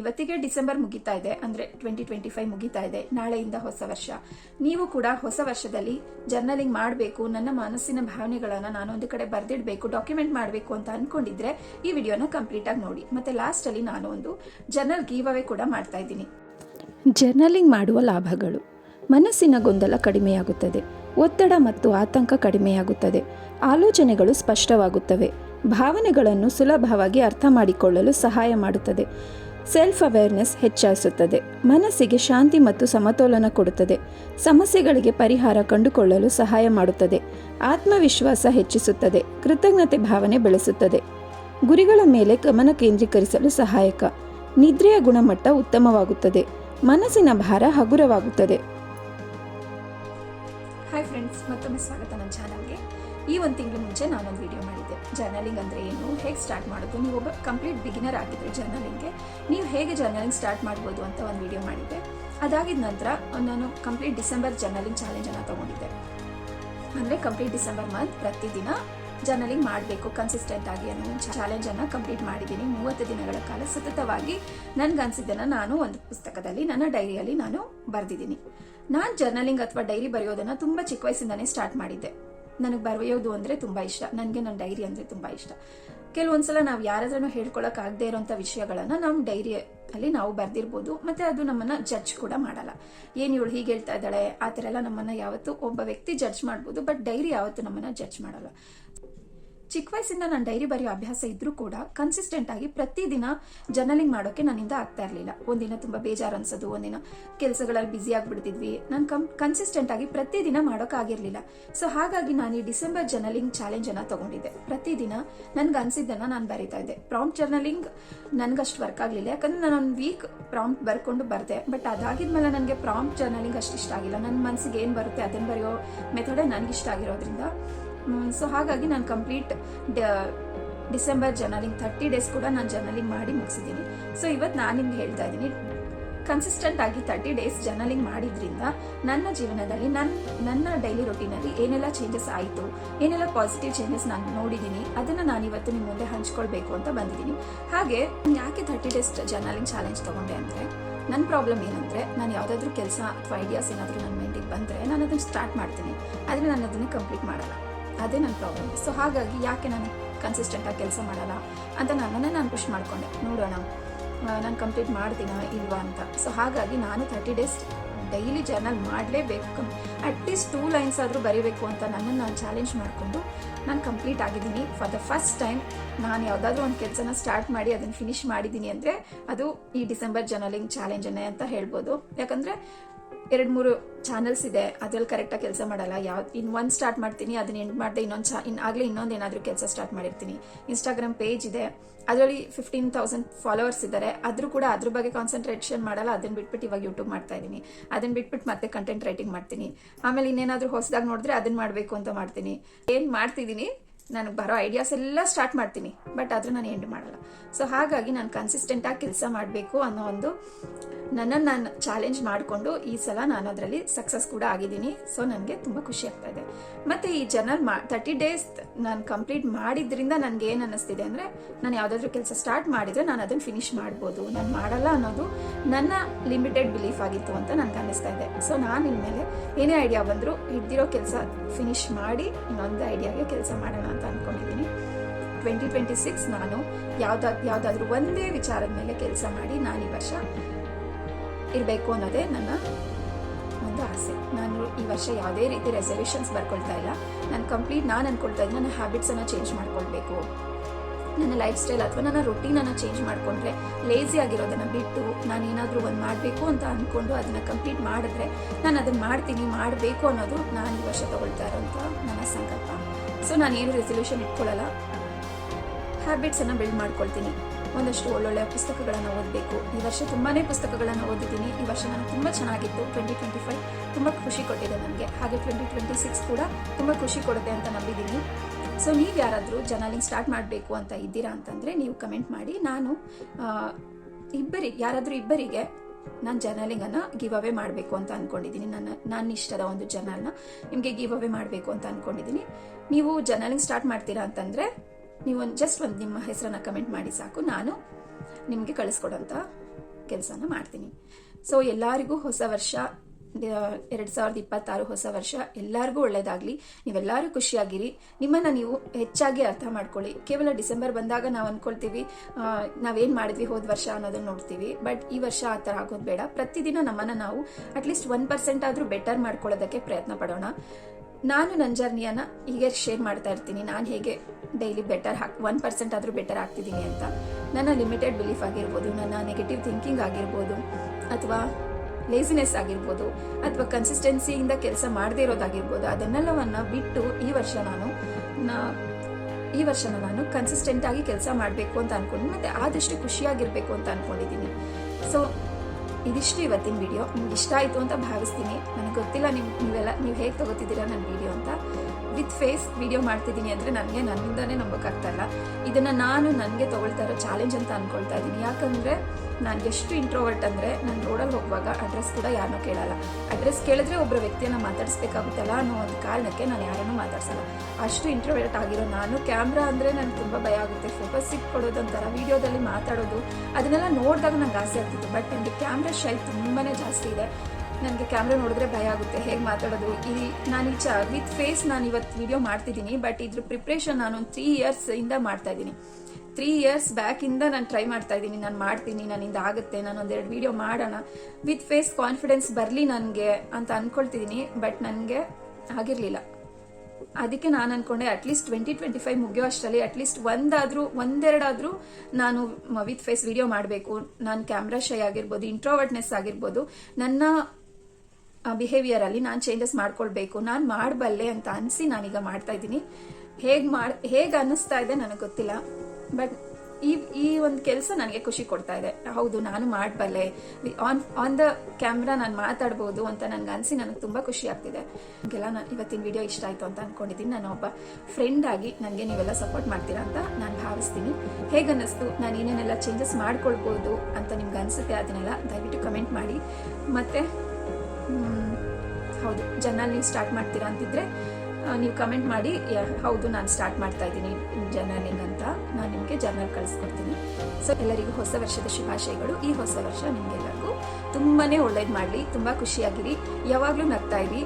ಇವತ್ತಿಗೆ ಡಿಸೆಂಬರ್ ಮುಗಿತಾ ಇದೆ, ಅಂದ್ರೆ ಟ್ವೆಂಟಿ ಟ್ವೆಂಟಿ ಫೈವ್ ಮುಗಿತಾ ಇದೆ, ನಾಳೆಯಿಂದ ಹೊಸ ವರ್ಷ. ನೀವು ಕೂಡ ಹೊಸ ವರ್ಷದಲ್ಲಿ ಜರ್ನಲಿಂಗ್ ಮಾಡಬೇಕು, ನನ್ನ ಮನಸ್ಸಿನ ಭಾವನೆಗಳನ್ನು ನಾನು ಒಂದು ಕಡೆ ಬರೆದಿಡಬೇಕು ಡಾಕ್ಯುಮೆಂಟ್ ಮಾಡಬೇಕು ಅಂತ ಅನ್ಕೊಂಡಿದ್ರೆ ಈ ವಿಡಿಯೋನ ಕಂಪ್ಲೀಟ್ ಆಗಿ ನೋಡಿ. ಮತ್ತೆ ಲಾಸ್ಟಲ್ಲಿ ನಾನು ಒಂದು ಜರ್ನಲ್ ಗೀವ್ ಅವೇ ಕೂಡ ಮಾಡ್ತಾ ಇದ್ದೀನಿ. ಜರ್ನಲಿಂಗ್ ಮಾಡುವ ಲಾಭಗಳು. ಮನಸ್ಸಿನ ಗೊಂದಲ ಕಡಿಮೆಯಾಗುತ್ತದೆ, ಒತ್ತಡ ಮತ್ತು ಆತಂಕ ಕಡಿಮೆಯಾಗುತ್ತದೆ, ಆಲೋಚನೆಗಳು ಸ್ಪಷ್ಟವಾಗುತ್ತವೆ, ಭಾವನೆಗಳನ್ನು ಸುಲಭವಾಗಿ ಅರ್ಥ ಮಾಡಿಕೊಳ್ಳಲು ಸಹಾಯ ಮಾಡುತ್ತದೆ. ಸೆಲ್ಫ್ ಅವೇರ್ನೆಸ್ ಹೆಚ್ಚಿಸುತ್ತದೆ ಮನಸ್ಸಿಗೆ ಶಾಂತಿ ಮತ್ತು ಸಮತೋಲನ ಕೊಡುತ್ತದೆ. ಸಮಸ್ಯೆಗಳಿಗೆ ಪರಿಹಾರ ಕಂಡುಕೊಳ್ಳಲು ಸಹಾಯ ಮಾಡುತ್ತದೆ. ಆತ್ಮವಿಶ್ವಾಸ ಹೆಚ್ಚಿಸುತ್ತದೆ. ಕೃತಜ್ಞತೆ ಭಾವನೆ ಬೆಳೆಸುತ್ತದೆ. ಗುರಿಗಳ ಮೇಲೆ ಗಮನ ಕೇಂದ್ರೀಕರಿಸಲು ಸಹಾಯಕ. ನಿದ್ರೆಯ ಗುಣಮಟ್ಟ ಉತ್ತಮವಾಗುತ್ತದೆ. ಮನಸ್ಸಿನ ಭಾರ ಹಗುರವಾಗುತ್ತದೆ. ಹಾಯ್ ಫ್ರೆಂಡ್ಸ್ ಮತ್ತೊಮ್ಮೆ ಸ್ವಾಗತ ನನ್ನ ಚಾನಲ್ಗೆ ಈ ಒಂದು ತಿಂಗಳು ಮುಂಚೆ ನಾನೊಂದು ವಿಡಿಯೋ ಜರ್ನಲಿಂಗ್ ಅಂದರೆ ಏನು? ಹೇಗೆ ಸ್ಟಾರ್ಟ್ ಮಾಡೋದು? ನೀವು ಒಬ್ಬ ಕಂಪ್ಲೀಟ್ ಬಿಗಿನರ್ ಆಗಿದ್ರೆ ಜರ್ನಲಿಂಗ್ಗೆ ನೀವು ಹೇಗೆ ಜರ್ನಲಿಂಗ್ ಸ್ಟಾರ್ಟ್ ಮಾಡ್ಬೋದು ಅಂತ ಒಂದು ವಿಡಿಯೋ ಮಾಡಿದ್ದೆ. ಅದಾಗಿದ ನಂತರ ನಾನು ಕಂಪ್ಲೀಟ್ ಡಿಸೆಂಬರ್ ಜರ್ನಲಿಂಗ್ ಚಾಲೆಂಜನ್ನು ತೊಗೊಂಡಿದ್ದೆ. ಅಂದರೆ ಕಂಪ್ಲೀಟ್ ಡಿಸೆಂಬರ್ ಮಂತ್ ಪ್ರತಿದಿನ ಜರ್ನಲಿಂಗ್ ಮಾಡಬೇಕು ಕನ್ಸಿಸ್ಟೆಂಟ್ ಆಗಿ ಅನ್ನೋ ಚಾಲೆಂಜನ್ನು ಕಂಪ್ಲೀಟ್ ಮಾಡಿದ್ದೀನಿ. ಮೂವತ್ತು ದಿನಗಳ ಕಾಲ ಸತತವಾಗಿ ನನಗನ್ಸಿದ್ದನ್ನು ನಾನು ಒಂದು ಪುಸ್ತಕದಲ್ಲಿ, ನನ್ನ ಡೈರಿಯಲ್ಲಿ ನಾನು ಬರೆದಿದ್ದೀನಿ. ನಾನು ಜರ್ನಲಿಂಗ್ ಅಥವಾ ಡೈರಿ ಬರೆಯೋದನ್ನು ತುಂಬ ಚಿಕ್ಕ ವಯಸ್ಸಿಂದನೇ ಸ್ಟಾರ್ಟ್ ಮಾಡಿದ್ದೆ. ನನಗೆ ಬರೆಯೋದು ಅಂದರೆ ತುಂಬ ಇಷ್ಟ. ನನಗೆ ನನ್ನ ಡೈರಿ ಅಂದರೆ ತುಂಬ ಇಷ್ಟ. ಕೆಲವೊಂದ್ಸಲ ನಾವು ಯಾರಾದ್ರೂ ಹೇಳ್ಕೊಳಕ್ ಆಗದೆ ಇರೋಂಥ ವಿಷಯಗಳನ್ನ ನಮ್ಮ ಡೈರಿ ಅಲ್ಲಿ ನಾವು ಬರ್ದಿರ್ಬೋದು. ಮತ್ತೆ ಅದು ನಮ್ಮನ್ನ ಜಡ್ಜ್ ಕೂಡ ಮಾಡಲ್ಲ. ಏನ್ ಇವಳು ಹೀಗೆ ಹೇಳ್ತಾ ಇದ್ದಾಳೆ? ಆ ಥರ ಎಲ್ಲ ನಮ್ಮನ್ನ ಯಾವತ್ತು ಒಬ್ಬ ವ್ಯಕ್ತಿ ಜಡ್ಜ್ ಮಾಡ್ಬೋದು. ಬಟ್ ಡೈರಿ ಯಾವತ್ತು ನಮ್ಮನ್ನ ಜಡ್ಜ್ ಮಾಡಲ್ಲ. ಚಿಕ್ಕ ವಯಸ್ಸಿಂದ ನಾನು ಡೈರಿ ಬರೆಯೋ ಅಭ್ಯಾಸ ಇದ್ರೂ ಕೂಡ ಕನ್ಸಿಸ್ಟೆಂಟ್ ಆಗಿ ಪ್ರತಿದಿನ ಜರ್ನಲಿಂಗ್ ಮಾಡೋಕೆ ನನ್ನಿಂದ ಆಗ್ತಾ ಇರಲಿಲ್ಲ. ಒಂದಿನ ತುಂಬ ಬೇಜಾರು ಅನ್ಸೋದು ಒಂದಿನ ಕೆಲಸಗಳಲ್ಲಿ ಬ್ಯುಸಿ ಆಗಿಬಿಡ್ತಿದ್ವಿ. ನಾನು ಕಂ ಕನ್ಸಿಸ್ಟೆಂಟ್ ಆಗಿ ಪ್ರತಿದಿನ ಮಾಡೋಕ್ಕಾಗಿರಲಿಲ್ಲ ಸೊ ಹಾಗಾಗಿ ನಾನು ಈ ಡಿಸೆಂಬರ್ ಜರ್ನಲಿಂಗ್ ಚಾಲೆಂಜ್ ಅನ್ನ ತಗೊಂಡಿದ್ದೆ. ಪ್ರತಿದಿನ ನನ್ಗೆ ಅನ್ಸಿದ್ದನ್ನ ನಾನು ಬರೀತಾ ಇದ್ದೆ. ಪ್ರಾಂಪ್ಟ್ ಜರ್ನಲಿಂಗ್ ನನ್ಗಷ್ಟು ವರ್ಕ್ ಆಗಲಿಲ್ಲ. ಯಾಕಂದ್ರೆ ನಾನು ಒಂದು ವೀಕ್ ಪ್ರಾಂಪ್ಟ್ ಬರ್ಕೊಂಡು ಬರ್ದೆ. ಬಟ್ ಅದಾಗಿದ್ಮೇಲೆ ನನಗೆ ಪ್ರಾಂಪ್ಟ್ ಜರ್ನಲಿಂಗ್ ಅಷ್ಟು ಇಷ್ಟ ಆಗಿಲ್ಲ. ನನ್ನ ಮನಸ್ಸಿಗೆ ಏನು ಬರುತ್ತೆ ಅದನ್ನು ಬರೆಯೋ ಮೆಥಡೇ ನನಗಿಷ್ಟ ಆಗಿರೋದ್ರಿಂದ ಸೊ ಹಾಗಾಗಿ ನಾನು complete December journaling thirty days ಕೂಡ ನಾನು ಜರ್ನಲಿಂಗ್ ಮಾಡಿ ಮುಗಿಸಿದ್ದೀನಿ. ಸೊ ಇವತ್ತು ನಾನು ನಿಮ್ಗೆ ಹೇಳ್ತಾ ಇದ್ದೀನಿ ಕನ್ಸಿಸ್ಟೆಂಟ್ ಆಗಿ ತರ್ಟಿ ಡೇಸ್ ಜರ್ನಲಿಂಗ್ ಮಾಡಿದ್ರಿಂದ ನನ್ನ ಜೀವನದಲ್ಲಿ ನನ್ನ ನನ್ನ ಡೈಲಿ ರೊಟೀನಲ್ಲಿ ಏನೆಲ್ಲ ಚೇಂಜಸ್ ಆಯಿತು, ಏನೆಲ್ಲ ಪಾಸಿಟಿವ್ ಚೇಂಜಸ್ ನಾನು ನೋಡಿದ್ದೀನಿ, ಅದನ್ನು ನಾನು ಇವತ್ತು ನಿಮ್ಮ ಮುಂದೆ ಹಂಚ್ಕೊಳ್ಬೇಕು ಅಂತ ಬಂದಿದ್ದೀನಿ. ಹಾಗೆ ಯಾಕೆ ತರ್ಟಿ ಡೇಸ್ ಜರ್ನಲಿಂಗ್ ಚಾಲೆಂಜ್ ತಗೊಂಡೆ ಅಂದರೆ ನನ್ನ ಪ್ರಾಬ್ಲಮ್ ಏನಂದರೆ, ನಾನು ಯಾವುದಾದ್ರೂ ಕೆಲಸ ಅಥವಾ ಐಡಿಯಾಸ್ ಏನಾದರೂ ನನ್ನ ಮೈಂಡಿಗೆ ಬಂದರೆ ನಾನು ಅದನ್ನು ಸ್ಟಾರ್ಟ್ ಮಾಡ್ತೀನಿ. ಆದರೆ ನಾನು ಅದನ್ನು ಕಂಪ್ಲೀಟ್ ಮಾಡಲ್ಲ. ಅದೇ ನನ್ನ ಪ್ರಾಬ್ಲಮ್ ಸೊ ಹಾಗಾಗಿ ಯಾಕೆ ನಾನು ಕನ್ಸಿಸ್ಟೆಂಟಾಗಿ ಕೆಲಸ ಮಾಡಲ್ಲ ಅಂತ ನನ್ನನ್ನೇ ನಾನು ಪುಷ್ ಮಾಡಿಕೊಂಡೆ. ನೋಡೋಣ ನಾನು ಕಂಪ್ಲೀಟ್ ಮಾಡ್ತೀನಾ ಇಲ್ವಾ ಅಂತ. ಸೊ ಹಾಗಾಗಿ ನಾನು ತರ್ಟಿ ಡೇಸ್ ಡೈಲಿ ಜರ್ನಲ್ ಮಾಡಲೇಬೇಕು. ಅಟ್ಲೀಸ್ಟ್ ಟೂ ಲೈನ್ಸ್ ಆದರೂ ಬರೀಬೇಕು ಅಂತ ನನ್ನನ್ನು ನಾನು ಚಾಲೆಂಜ್ ಮಾಡಿಕೊಂಡು ನಾನು ಕಂಪ್ಲೀಟ್ ಆಗಿದ್ದೀನಿ. ಫಾರ್ ದ ಫಸ್ಟ್ ಟೈಮ್ ನಾನು ಯಾವುದಾದ್ರೂ ಒಂದು ಕೆಲಸನ ಸ್ಟಾರ್ಟ್ ಮಾಡಿ ಅದನ್ನು ಫಿನಿಶ್ ಮಾಡಿದ್ದೀನಿ ಅಂದರೆ ಅದು ಈ ಡಿಸೆಂಬರ್ ಜರ್ನಲಿಂಗ್ ಚಾಲೆಂಜನ್ನೇ ಅಂತ ಹೇಳ್ಬೋದು. ಯಾಕಂದರೆ ಎರಡು ಮೂರು ಚಾನಲ್ಸ್ ಇದೆ, ಅದ್ರಲ್ಲಿ ಕರೆಕ್ಟಾಗಿ ಕೆಲಸ ಮಾಡಲ್ಲ. ಯಾವ ಇನ್ನು ಒಂದು ಸ್ಟಾರ್ಟ್ ಮಾಡ್ತೀನಿ, ಅದನ್ನ ಎಂಡ್ ಮಾಡಿದೆ ಇನ್ನೊಂದು ಚಾ ಇನ್ನು ಆಗಲೇ ಇನ್ನೊಂದು ಏನಾದರೂ ಕೆಲಸ ಸ್ಟಾರ್ಟ್ ಮಾಡಿರ್ತೀನಿ. ಇನ್ಸ್ಟಾಗ್ರಾಮ್ ಪೇಜ್ ಇದೆ. ಅದರಲ್ಲಿ ಫಿಫ್ಟೀನ್ ತೌಸಂಡ್ ಫಾಲೋವರ್ಸ್ ಇದ್ದಾರೆ ಆದರೂ ಕೂಡ ಅದ್ರ ಬಗ್ಗೆ ಕಾನ್ಸಂಟ್ರೇಷನ್ ಮಾಡಲ್ಲ. ಅದನ್ನ ಬಿಟ್ಬಿಟ್ಟು ಇವಾಗ ಯೂಟ್ಯೂಬ್ ಮಾಡ್ತಾ ಇದ್ದೀನಿ. ಅದನ್ನ ಬಿಟ್ಬಿಟ್ಟು ಮತ್ತೆ ಕಂಟೆಂಟ್ ರೈಟಿಂಗ್ ಮಾಡ್ತೀನಿ. ಆಮೇಲೆ ಇನ್ನೇನಾದರೂ ಹೊಸದಾಗಿ ನೋಡಿದ್ರೆ ಅದನ್ನ ಮಾಡಬೇಕು ಅಂತ ಮಾಡ್ತೀನಿ. ಏನು ಮಾಡ್ತಿದ್ದೀನಿ? ನನಗೆ ಬರೋ ಐಡಿಯಾಸ್ ಎಲ್ಲ ಸ್ಟಾರ್ಟ್ ಮಾಡ್ತೀನಿ. ಬಟ್ ಆದರೂ ನಾನು ಎಂಡ್ ಮಾಡಲ್ಲ. ಸೊ ಹಾಗಾಗಿ ನಾನು ಕನ್ಸಿಸ್ಟೆಂಟಾಗಿ ಕೆಲಸ ಮಾಡಬೇಕು ಅನ್ನೋ ಒಂದು ನನ್ನನ್ನು ನಾನು ಚಾಲೆಂಜ್ ಮಾಡಿಕೊಂಡು ಈ ಸಲ ನಾನು ಅದರಲ್ಲಿ ಸಕ್ಸಸ್ ಕೂಡ ಆಗಿದ್ದೀನಿ. ಸೊ ನನಗೆ ತುಂಬ ಖುಷಿ ಆಗ್ತಾ ಇದೆ. ಮತ್ತು ಈ ಜರ್ನಲ್ ಮಾ ತರ್ಟಿ ಡೇಸ್ ನಾನು ಕಂಪ್ಲೀಟ್ ಮಾಡಿದ್ರಿಂದ ನನಗೆ ಏನು ಅನ್ನಿಸ್ತಿದೆ ಅಂದರೆ, ನಾನು ಯಾವುದಾದ್ರೂ ಕೆಲಸ ಸ್ಟಾರ್ಟ್ ಮಾಡಿದರೆ ನಾನು ಅದನ್ನು ಫಿನಿಶ್ ಮಾಡ್ಬೋದು. ನಾನು ಮಾಡಲ್ಲ ಅನ್ನೋದು ನನ್ನ ಲಿಮಿಟೆಡ್ ಬಿಲೀಫ್ ಆಗಿತ್ತು ಅಂತ ನನಗೆ ಅನ್ನಿಸ್ತಾ ಇದೆ. ಸೊ ನಾನು ಇನ್ಮೇಲೆ ಏನೇ ಐಡಿಯಾ ಬಂದರೂ ಹಿಡ್ದಿರೋ ಕೆಲಸ ಫಿನಿಶ್ ಮಾಡಿ ಇನ್ನೊಂದು ಐಡಿಯಾಗೆ ಕೆಲಸ ಮಾಡೋಣ ಅಂತ ಅಂದ್ಕೊಂಡಿದ್ದೀನಿ ಟ್ವೆಂಟಿ ಟ್ವೆಂಟಿ ಸಿಕ್ಸ್ ನಾನು ಯಾವುದಾದ್ರು ಯಾವುದಾದ್ರೂ ಒಂದೇ ವಿಚಾರದ ಮೇಲೆ ಕೆಲಸ ಮಾಡಿ ನಾನು ಈ ವರ್ಷ ಇರಬೇಕು ಅನ್ನೋದೇ ನನ್ನ ಒಂದು ಆಸೆ. ನಾನು ಈ ವರ್ಷ ಯಾವುದೇ ರೀತಿ ರೆಸಲ್ಯೂಷನ್ಸ್ ಬರ್ಕೊಳ್ತಾ ಇಲ್ಲ. ನಾನು ಕಂಪ್ಲೀಟ್ ನಾನು ಅಂದ್ಕೊಳ್ತಾ ಇದ್ದೀನಿ ನನ್ನ ಹ್ಯಾಬಿಟ್ಸನ್ನು ಚೇಂಜ್ ಮಾಡ್ಕೊಳ್ಬೇಕು. ನನ್ನ ಲೈಫ್ ಸ್ಟೈಲ್ ಅಥವಾ ನನ್ನ ರೊಟೀನನ್ನು ಚೇಂಜ್ ಮಾಡಿಕೊಂಡ್ರೆ ಲೇಸಿ ಆಗಿರೋದನ್ನು ಬಿಟ್ಟು ನಾನು ಏನಾದರೂ ಒಂದು ಮಾಡಬೇಕು ಅಂತ ಅಂದ್ಕೊಂಡು ಅದನ್ನು ಕಂಪ್ಲೀಟ್ ಮಾಡಿದ್ರೆ ನಾನು ಅದನ್ನು ಮಾಡ್ತೀನಿ, ಮಾಡಬೇಕು ಅನ್ನೋದು ನಾನು ಈ ವರ್ಷ ತಗೊಳ್ತಾ ಇರೋಂಥ ನನ್ನ ಸಂಕಲ್ಪ. ಸೊ ನಾನು ಏನು ರೆಸಲ್ಯೂಷನ್ ಇಟ್ಕೊಳ್ಳಲ್ಲ ಹ್ಯಾಬಿಟ್ಸನ್ನು ಬಿಲ್ಡ್ ಮಾಡ್ಕೊಳ್ತೀನಿ. ಒಂದಷ್ಟು ಒಳ್ಳೊಳ್ಳೆ ಪುಸ್ತಕಗಳನ್ನು ಓದಬೇಕು. ಈ ವರ್ಷ ತುಂಬಾ ಪುಸ್ತಕಗಳನ್ನು ಓದಿದ್ದೀನಿ. ಈ ವರ್ಷ ನಾನು ತುಂಬ ಚೆನ್ನಾಗಿತ್ತು. ಟ್ವೆಂಟಿ ಟ್ವೆಂಟಿ ಫೈವ್ ತುಂಬ ಖುಷಿ ಕೊಟ್ಟಿದೆ ನನಗೆ ಹಾಗೆ ಟ್ವೆಂಟಿ ಟ್ವೆಂಟಿ ಸಿಕ್ಸ್ ಕೂಡ ತುಂಬ ಖುಷಿ ಕೊಡುತ್ತೆ ಅಂತ ನಂಬಿದ್ದೀನಿ. ಸೊ ನೀವು ಯಾರಾದರೂ ಜರ್ನಲಿಂಗ್ ಸ್ಟಾರ್ಟ್ ಮಾಡಬೇಕು ಅಂತ ಇದ್ದೀರಾ ಅಂತಂದರೆ ನೀವು ಕಮೆಂಟ್ ಮಾಡಿ. ನಾನು ಇಬ್ಬರಿಗೆ ಯಾರಾದರೂ ಇಬ್ಬರಿಗೆ ನಾನು ಜರ್ನಲಿಂಗನ್ನು ಗಿವ್ ಅವೇ ಮಾಡಬೇಕು ಅಂತ ಅಂದ್ಕೊಂಡಿದ್ದೀನಿ ನನ್ನ ನನ್ನ ಇಷ್ಟದ ಒಂದು ಜರ್ನಲ್ನ ನಿಮಗೆ ಗಿವ್ ಅವೇ ಮಾಡಬೇಕು ಅಂತ ಅಂದ್ಕೊಂಡಿದ್ದೀನಿ ನೀವು ಜರ್ನಲಿಂಗ್ ಸ್ಟಾರ್ಟ್ ಮಾಡ್ತೀರಾ ಅಂತಂದರೆ ನೀವು ಒಂದು ಜಸ್ಟ್ ಒಂದು ನಿಮ್ಮ ಹೆಸರನ್ನು ಕಮೆಂಟ್ ಮಾಡಿ ಸಾಕು. ನಾನು ನಿಮಗೆ ಕಳಿಸ್ಕೊಡೋಂಥ ಕೆಲಸನ ಮಾಡ್ತೀನಿ. ಸೊ ಎಲ್ಲರಿಗೂ ಹೊಸ ವರ್ಷ ಎರಡು ಸಾವಿರದ ಇಪ್ಪತ್ತಾರು ಹೊಸ ವರ್ಷ ಎಲ್ಲರಿಗೂ ಒಳ್ಳೆಯದಾಗಲಿ ನೀವೆಲ್ಲರೂ ಖುಷಿಯಾಗಿರಿ. ನಿಮ್ಮನ್ನು ನೀವು ಹೆಚ್ಚಾಗಿ ಅರ್ಥ ಮಾಡ್ಕೊಳ್ಳಿ. ಕೇವಲ ಡಿಸೆಂಬರ್ ಬಂದಾಗ ನಾವು ಅಂದ್ಕೊಳ್ತೀವಿ ನಾವೇನು ಮಾಡಿದ್ವಿ ಹೋದ ವರ್ಷ ಅನ್ನೋದನ್ನ ನೋಡ್ತೀವಿ. ಬಟ್ ಈ ವರ್ಷ ಆ ಥರ ಆಗೋದು ಬೇಡ. ಪ್ರತಿದಿನ ನಮ್ಮನ್ನು ನಾವು ಅಟ್ಲೀಸ್ಟ್ ಒನ್ ಪರ್ಸೆಂಟ್ ಆದರೂ ಬೆಟರ್ ಮಾಡ್ಕೊಳ್ಳೋದಕ್ಕೆ ಪ್ರಯತ್ನ ಪಡೋಣ. ನಾನು ನನ್ನ ಜರ್ನಿಯನ್ನು ಹೀಗೆ ಶೇರ್ ಮಾಡ್ತಾ ಇರ್ತೀನಿ. ನಾನು ಹೇಗೆ ಡೈಲಿ ಬೆಟರ್ ಹಾಕಿ ಒನ್ ಪರ್ಸೆಂಟ್ ಆದರೂ ಬೆಟರ್ ಆಗ್ತಿದ್ದೀನಿ ಅಂತ. ನನ್ನ ಲಿಮಿಟೆಡ್ ಬಿಲೀಫ್ ಆಗಿರ್ಬೋದು, ನನ್ನ ನೆಗೆಟಿವ್ ಥಿಂಕಿಂಗ್ ಆಗಿರ್ಬೋದು, ಅಥವಾ ಲೇಸಿನೆಸ್ ಆಗಿರ್ಬೋದು, ಅಥವಾ ಕನ್ಸಿಸ್ಟೆನ್ಸಿಯಿಂದ ಕೆಲಸ ಮಾಡದೇ ಇರೋದಾಗಿರ್ಬೋದು, ಅದನ್ನೆಲ್ಲವನ್ನ ಬಿಟ್ಟು ಈ ವರ್ಷ ನಾನು ಈ ವರ್ಷನ ನಾನು ಕನ್ಸಿಸ್ಟೆಂಟ್ ಆಗಿ ಕೆಲಸ ಮಾಡಬೇಕು ಅಂತ ಅಂದ್ಕೊಂಡು ಮತ್ತೆ ಆದಷ್ಟು ಖುಷಿಯಾಗಿರಬೇಕು ಅಂತ ಅನ್ಕೊಂಡಿದ್ದೀನಿ. ಸೊ ಇದಿಷ್ಟು ಇವತ್ತಿನ ವಿಡಿಯೋ ನಿಮ್ಗೆ ಇಷ್ಟ ಆಯಿತು ಅಂತ ಭಾವಿಸ್ತೀನಿ. ನನಗೆ ಗೊತ್ತಿಲ್ಲ ನಿಮ್ ನೀವೆಲ್ಲ ನೀವು ಹೇಗೆ ತಗೋತಿದ್ದೀರಾ ನನ್ನ ವಿಡಿಯೋ ಅಂತ. ವಿತ್ ಫೇಸ್ ವಿಡಿಯೋ ಮಾಡ್ತಿದ್ದೀನಿ ಅಂದರೆ ನನಗೆ ನನ್ನಿಂದನೇ ನಂಬೋಕ್ಕಾಗ್ತಾ ಇಲ್ಲ. ಇದನ್ನು ನಾನು ನನಗೆ ತೊಗೊಳ್ತಾ ಇರೋ ಚಾಲೆಂಜ್ ಅಂತ ಅಂದ್ಕೊಳ್ತಾ ಇದ್ದೀನಿ. ಯಾಕಂದರೆ ನಾನು ಎಷ್ಟು ಇಂಟ್ರೋವರ್ಟ್ ಅಂದರೆ ನಾನು ರೋಡಲ್ಲಿ ಹೋಗುವಾಗ ಅಡ್ರೆಸ್ ಕೂಡ ಯಾರನ್ನೂ ಕೇಳಲ್ಲ. ಅಡ್ರೆಸ್ ಕೇಳಿದ್ರೆ ಒಬ್ಬರ ವ್ಯಕ್ತಿಯನ್ನು ಮಾತಾಡಿಸ್ಬೇಕಾಗುತ್ತಲ್ಲ ಅನ್ನೋ ಒಂದು ಕಾರಣಕ್ಕೆ ನಾನು ಯಾರನ್ನು ಮಾತಾಡ್ಸಲ್ಲ. ಅಷ್ಟು ಇಂಟ್ರೋವರ್ಟ್ ಆಗಿರೋ ನಾನು ಕ್ಯಾಮ್ರಾ ಅಂದರೆ ನನಗೆ ತುಂಬ ಭಯ ಆಗುತ್ತೆ. ಫೋಟೋಸ್ ಕೊಡೋದು ಒಂಥರ, ವಿಡಿಯೋದಲ್ಲಿ ಮಾತಾಡೋದು, ಅದನ್ನೆಲ್ಲ ನೋಡಿದಾಗ ನಂಗೆ ಆಸೆ ಆಗ್ತಿತ್ತು. ಬಟ್ ನನಗೆ ಕ್ಯಾಮ್ರಾ ಶೈಲ್ ತುಂಬಾ ಜಾಸ್ತಿ ಇದೆ. ನನಗೆ ಕ್ಯಾಮ್ರಾ ನೋಡಿದ್ರೆ ಭಯ ಆಗುತ್ತೆ. ಹೇಗೆ ಮಾತಾಡೋದು? ಈ ನಾನು ಈ ಚ ವಿತ್ ಫೇಸ್ ನಾನು ಇವತ್ತು ವಿಡಿಯೋ ಮಾಡ್ತಿದ್ದೀನಿ. ಬಟ್ ಇದ್ರ ಪ್ರಿಪ್ರೇಷನ್ ನಾನು ಒಂದು ತ್ರೀ ಇಯರ್ಸ್ ಇಂದ ಮಾಡ್ತಾ ಇದ್ದೀನಿ. ತ್ರೀ ಇಯರ್ಸ್ ಬ್ಯಾಕಿಂದ ನಾನು ಟ್ರೈ ಮಾಡ್ತಾ ಇದ್ದೀನಿ. ನಾನು ಮಾಡ್ತೀನಿ ನನ್ನಿಂದ ಆಗುತ್ತೆ, ನಾನು ಒಂದೆರಡು ವೀಡಿಯೋ ಮಾಡೋಣ. ವಿತ್ ಫೇಸ್ ಕಾನ್ಫಿಡೆನ್ಸ್ ಬರಲಿ ನನಗೆ ಅಂತ ಅಂದ್ಕೊಳ್ತಿದ್ದೀನಿ ಬಟ್ ನನಗೆ ಆಗಿರಲಿಲ್ಲ. ಅದಕ್ಕೆ ನಾನು ಅನ್ಕೊಂಡೆ at least twenty twenty five ಮುಗಿಯೋ ಅಷ್ಟರಲ್ಲಿ ಅಟ್ಲೀಸ್ಟ್ ಒಂದಾದರೂ, ಒಂದೆರಡಾದರೂ ನಾನು ವಿತ್ ಫೇಸ್ ವಿಡಿಯೋ ಮಾಡಬೇಕು. ನಾನು ಕ್ಯಾಮ್ರಾ ಶೈ ಆಗಿರ್ಬೋದು ಇಂಟ್ರೋವರ್ಟ್ನೆಸ್ ಆಗಿರ್ಬೋದು, ನನ್ನ ಬಿಹೇವಿಯರ್ ಅಲ್ಲಿ ನಾನು ಚೇಂಜಸ್ ಮಾಡ್ಕೊಳ್ಬೇಕು. ನಾನು ಮಾಡಬಲ್ಲೆ ಅಂತ ಅನಿಸಿ ನಾನೀಗ ಮಾಡ್ತಾ ಇದ್ದೀನಿ. ಹೇಗೆ ಮಾಡ್, ಹೇಗೆ ಅನ್ನಿಸ್ತಾ ಇದೆ ನನಗೆ ಗೊತ್ತಿಲ್ಲ. ಬಟ್ ಈ ಈ ಒಂದು ಕೆಲಸ ನನಗೆ ಖುಷಿ ಕೊಡ್ತಾ ಇದೆ. ಹೌದು, ನಾನು ಮಾಡಬಲ್ಲೆ. ಆನ್ ಆನ್ ದ ಕ್ಯಾಮ್ರಾ ನಾನು ಮಾತಾಡ್ಬೋದು ಅಂತ ನನಗೆ ಅನಿಸಿ ನನಗೆ ತುಂಬ ಖುಷಿ ಆಗ್ತಿದೆ. ನಿಮಗೆಲ್ಲ ನಾನು ಇವತ್ತಿನ ವಿಡಿಯೋ ಇಷ್ಟ ಆಯಿತು ಅಂತ ಅಂದ್ಕೊಂಡಿದ್ದೀನಿ ನಾನು ಒಬ್ಬ ಫ್ರೆಂಡ್ ಆಗಿ ನನಗೆ ನೀವೆಲ್ಲ ಸಪೋರ್ಟ್ ಮಾಡ್ತೀರಾ ಅಂತ ನಾನು ಭಾವಿಸ್ತೀನಿ. ಹೇಗೆ ಅನ್ನಿಸ್ತು ನಾನು ಏನೇನೆಲ್ಲ ಚೇಂಜಸ್ ಮಾಡ್ಕೊಳ್ಬೋದು ಅಂತ ನಿಮ್ಗೆ ಅನಿಸುತ್ತೆ, ಅದನ್ನೆಲ್ಲ ದಯವಿಟ್ಟು ಕಮೆಂಟ್ ಮಾಡಿ. ಮತ್ತು ಹೌದು ಜನ ನೀವು ಸ್ಟಾರ್ಟ್ ಮಾಡ್ತೀರಾ ಅಂತಿದ್ರೆ ನೀವು ಕಮೆಂಟ್ ಮಾಡಿ. ಹೌದು, ನಾನು ಸ್ಟಾರ್ಟ್ ಮಾಡ್ತಾ ಇದ್ದೀನಿ. ಜರ್ನಲಿಂಗ್ ಅಂತ ನಾನು ನಿಮಗೆ ಜರ್ನಲ್ ಕಳಿಸ್ಕೊಡ್ತೀನಿ. ಸೊ ಎಲ್ಲರಿಗೂ ಹೊಸ ವರ್ಷದ ಶುಭಾಶಯಗಳು. ಈ ಹೊಸ ವರ್ಷ ನಿಮಗೆಲ್ಲರಿಗೂ ತುಂಬಾ ಒಳ್ಳೇದು ಮಾಡಲಿ, ತುಂಬ ಖುಷಿಯಾಗಿರಿ. ಯಾವಾಗಲೂ ನಗ್ತಾ ಇರಿ.